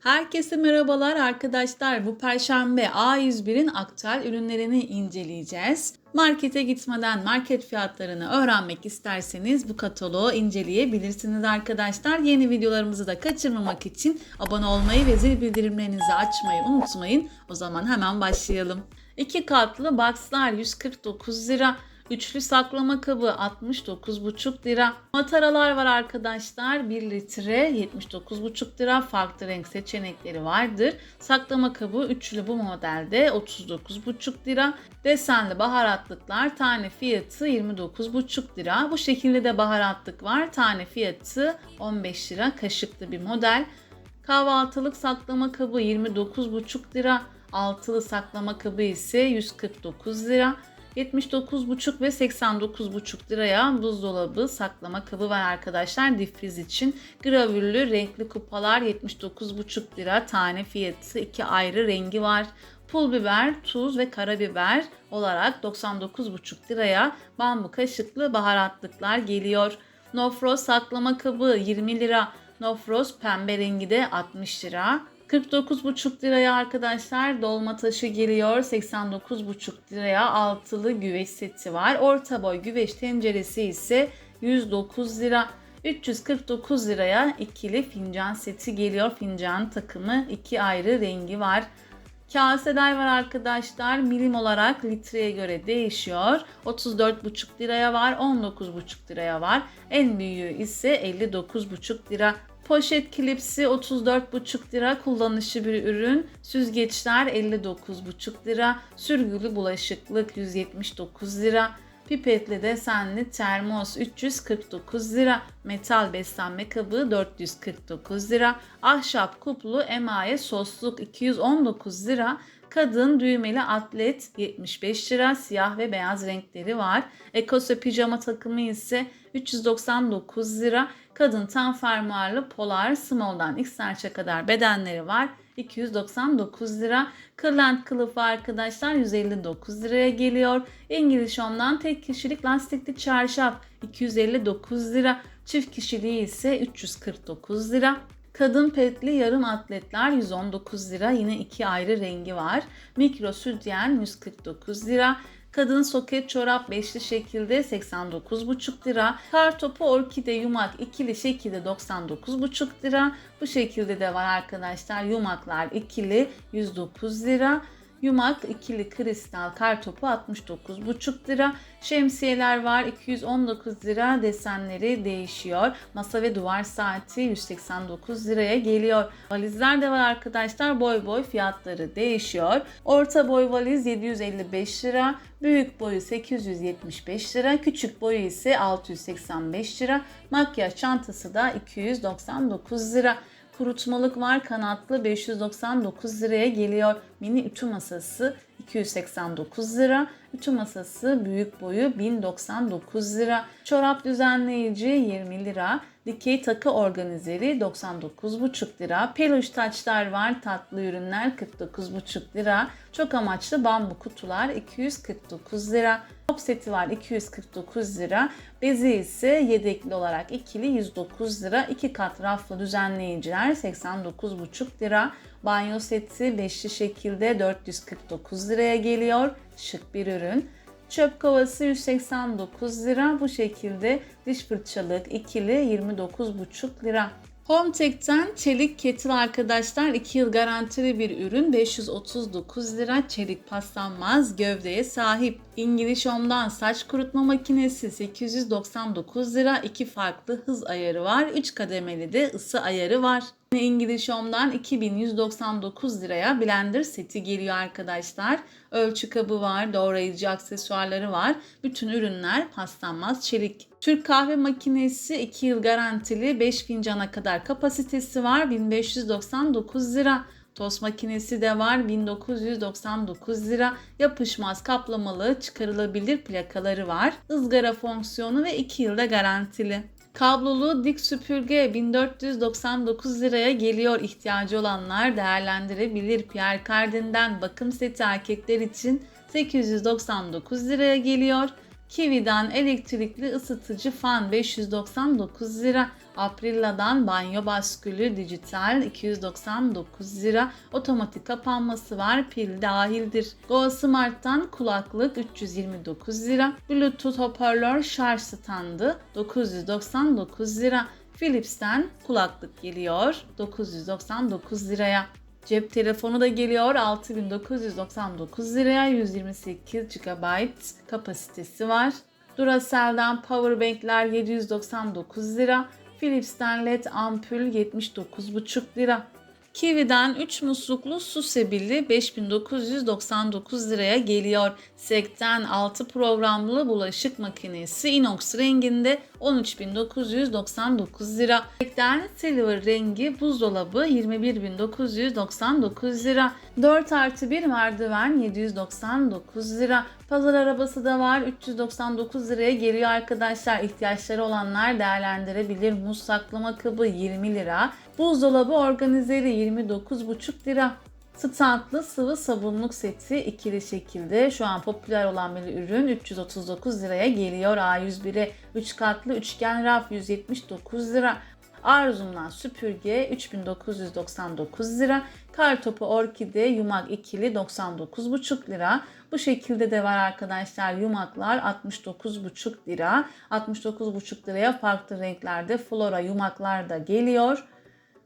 Herkese merhabalar arkadaşlar. Bu perşembe A101'in aktüel ürünlerini inceleyeceğiz. Markete gitmeden market fiyatlarını öğrenmek isterseniz bu kataloğu inceleyebilirsiniz arkadaşlar. Yeni videolarımızı da kaçırmamak için abone olmayı ve zil bildirimlerinizi açmayı unutmayın. O zaman hemen başlayalım. İki katlı boxlar 149 lira. Üçlü saklama kabı 69,5 lira. Mataralar var arkadaşlar. 1 litre 79,5 lira. Farklı renk seçenekleri vardır. Saklama kabı üçlü bu modelde 39,5 lira. Desenli baharatlıklar tane fiyatı 29,5 lira. Bu şekilde de baharatlık var. Tane fiyatı 15 lira. Kaşıklı bir model. Kahvaltılık saklama kabı 29,5 lira. Altılı saklama kabı ise 149 lira. 79,5 ve 89,5 liraya buzdolabı saklama kabı var arkadaşlar difriz için. Gravürlü renkli kupalar 79,5 lira tane fiyatı iki ayrı rengi var. Pul biber, tuz ve karabiber olarak 99,5 liraya bambu kaşıklı baharatlıklar geliyor. Nofros saklama kabı 20 lira. Nofros pembe rengi de 60 lira. 49,5 liraya arkadaşlar dolma taşı geliyor. 89,5 liraya altılı güveç seti var. Orta boy güveç tenceresi ise 109 lira. 349 liraya ikili fincan seti geliyor. Fincan takımı iki ayrı rengi var. Kaseler var arkadaşlar. Milim olarak litreye göre değişiyor. 34,5 liraya var, 19,5 liraya var. En büyüğü ise 59,5 lira. Poşet klipsi 34,5 lira kullanışlı bir ürün. Süzgeçler 59,5 lira. Sürgülü bulaşıklık 179 lira. Pipetli desenli termos 349 lira. Metal beslenme kabı 449 lira. Ahşap kuplu emaye sosluk 219 lira. Kadın düğmeli atlet 75 lira. Siyah ve beyaz renkleri var. Ekose pijama takımı ise 399 lira. Kadın tam fermuarlı polar small'dan XL'e kadar bedenleri var. 299 lira. Kırlent kılıfı arkadaşlar 159 liraya geliyor. İngiliz Home'dan tek kişilik lastikli çarşaf 259 lira. Çift kişiliği ise 349 lira. Kadın petli yarım atletler 119 lira. Yine iki ayrı rengi var. Mikro sütyen 149 lira. Kadın soket çorap beşli şekilde 89,5 lira. Kar topu orkide yumak ikili şekilde 99,5 lira. Bu şekilde de var arkadaşlar. Yumaklar ikili 109 lira. Yumak ikili kristal kar topu 69,5 lira. Şemsiyeler var 219 lira. Desenleri değişiyor. Masa ve duvar saati 189 liraya geliyor. Valizler de var arkadaşlar. Boy boy fiyatları değişiyor. Orta boy valiz 755 lira. Büyük boyu 875 lira. Küçük boyu ise 685 lira. Makyaj çantası da 299 lira kurutmalık var kanatlı 599 liraya geliyor. Mini ütü masası 289 lira. Ütü masası büyük boyu 1099 lira. Çorap düzenleyici 20 lira. Dikey takı organizeri 99,5 lira. Peluş taçlar var. Tatlı ürünler 49,5 lira. Çok amaçlı bambu kutular 249 lira. Top seti var 249 lira. Bezi ise yedekli olarak ikili 109 lira. 2 kat raflı düzenleyiciler 89,5 lira. Banyo seti beşli şekilde 449 liraya geliyor. Şık bir ürün. Çöp kovası 189 lira. Bu şekilde diş fırçalık ikili 29,5 lira. Hometech'ten çelik kettle arkadaşlar 2 yıl garantili bir ürün 539 lira çelik paslanmaz gövdeye sahip. İngiliz Home'dan saç kurutma makinesi 899 lira 2 farklı hız ayarı var 3 kademeli de ısı ayarı var. İngiliz Home'dan 2199 liraya blender seti geliyor arkadaşlar. Ölçü kabı var, doğrayıcı aksesuarları var. Bütün ürünler paslanmaz çelik. Türk kahve makinesi 2 yıl garantili 5 fincana kadar kapasitesi var 1599 lira. Tost makinesi de var 1999 lira. Yapışmaz kaplamalı çıkarılabilir plakaları var. Izgara fonksiyonu ve 2 yılda garantili. Kablolu dik süpürge 1499 liraya geliyor. İhtiyacı olanlar değerlendirebilir. Pierre Cardin'den bakım seti erkekler için 899 liraya geliyor. Kiwi'den elektrikli ısıtıcı fan 599 lira. Aprilla'dan banyo baskülü dijital 299 lira. Otomatik kapanması var. Pil dahildir. Go Smart'tan kulaklık 329 lira. Bluetooth hoparlör şarj standı 999 lira. Philips'ten kulaklık geliyor 999 liraya. Cep telefonu da geliyor 6999 liraya 128 GB kapasitesi var. Duracell'den powerbankler 799 lira. Philips'ten led ampul 79,5 lira. Kiwi'den 3 musluklu su sebili 5999 liraya geliyor. Sekten 6 programlı bulaşık makinesi inox renginde 13999 lira. Sekten silver rengi buzdolabı 21999 lira. 4 artı 1 merdiven 799 lira. Pazar arabası da var 399 liraya geliyor arkadaşlar. İhtiyaçları olanlar değerlendirebilir. Muz saklama kabı 20 lira. Buzdolabı organizeri 29,5 lira. Standlı sıvı sabunluk seti ikili şekilde şu an popüler olan bir ürün 339 liraya geliyor. A101'e 3 katlı üçgen raf 179 lira. Arzum'dan süpürge 3999 lira. Kartopu orkide yumak ikili 99,5 lira. Bu şekilde de var arkadaşlar yumaklar 69,5 lira. 69,5 liraya farklı renklerde flora yumaklar da geliyor.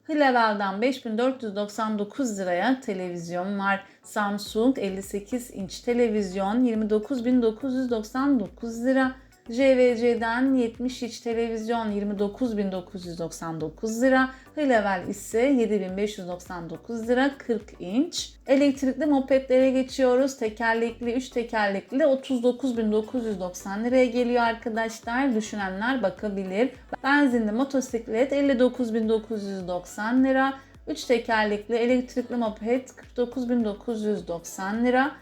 Hlevel'den 5499 liraya televizyon var. Samsung 58 inç televizyon 29999 lira. JVC'den 70 inç televizyon 29.999 lira. Hlevel ise 7599 lira 40 inç. Elektrikli mopedlere geçiyoruz. Tekerlekli 3 tekerlekli 39.990 liraya geliyor arkadaşlar. Düşünenler bakabilir. Benzinli motosiklet 59.990 lira. 3 tekerlekli elektrikli moped 49.990 lira.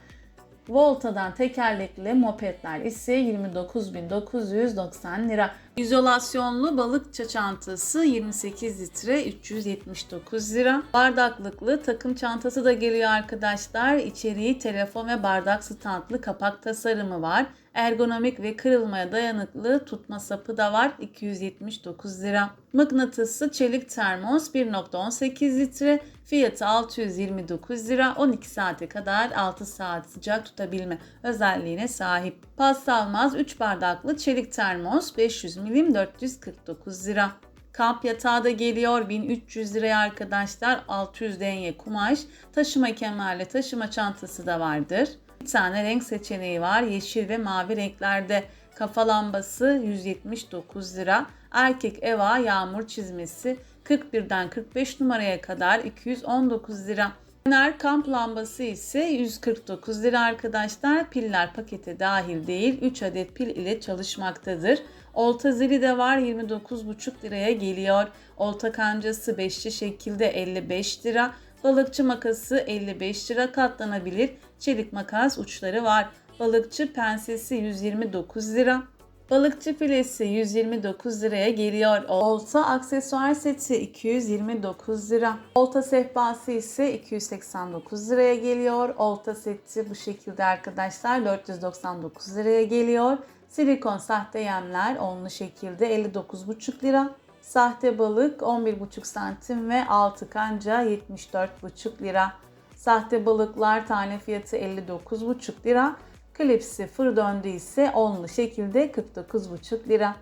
Volta'dan tekerlekli mopedler ise 29.990 lira. İzolasyonlu balıkça çantası 28 litre 379 lira. Bardaklıklı takım çantası da geliyor arkadaşlar. İçeriği telefon ve bardak standlı kapak tasarımı var. Ergonomik ve kırılmaya dayanıklı tutma sapı da var 279 lira. Mıknatısı çelik termos 1.18 litre fiyatı 629 lira 12 saate kadar 6 saat sıcak tutabilme özelliğine sahip. Paslanmaz 3 bardaklı çelik termos 500 milim 449 lira. Kamp yatağı da geliyor 1300 liraya arkadaşlar 600 denye kumaş taşıma kemerle taşıma çantası da vardır. Bir tane renk seçeneği var. Yeşil ve mavi renklerde. Kafa lambası 179 lira. Erkek eva yağmur çizmesi 41'den 45 numaraya kadar 219 lira. Fener kamp lambası ise 149 lira arkadaşlar. Piller pakete dahil değil. 3 adet pil ile çalışmaktadır. Olta zili de var 29,5 liraya geliyor. Olta kancası beşli şekilde 55 lira. Balıkçı makası 55 lira katlanabilir. Çelik makas uçları var. Balıkçı pensesi 129 lira. Balıkçı filesi 129 liraya geliyor. Olta aksesuar seti 229 lira. Olta sehpası ise 289 liraya geliyor. Olta seti bu şekilde arkadaşlar 499 liraya geliyor. Silikon sahte yemler onlu şekilde 59,5 lira. Sahte balık 11,5 santim ve altı kanca 74,5 lira. Sahte balıklar tane fiyatı 59,5 lira. Klipsi fır döndü ise onlu şekilde 49,5 lira.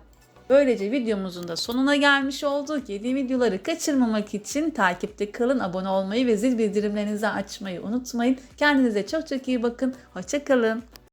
Böylece videomuzun da sonuna gelmiş olduk. Yeni videoları kaçırmamak için takipte kalın, abone olmayı ve zil bildirimlerinizi açmayı unutmayın. Kendinize çok çok iyi bakın. Hoşçakalın.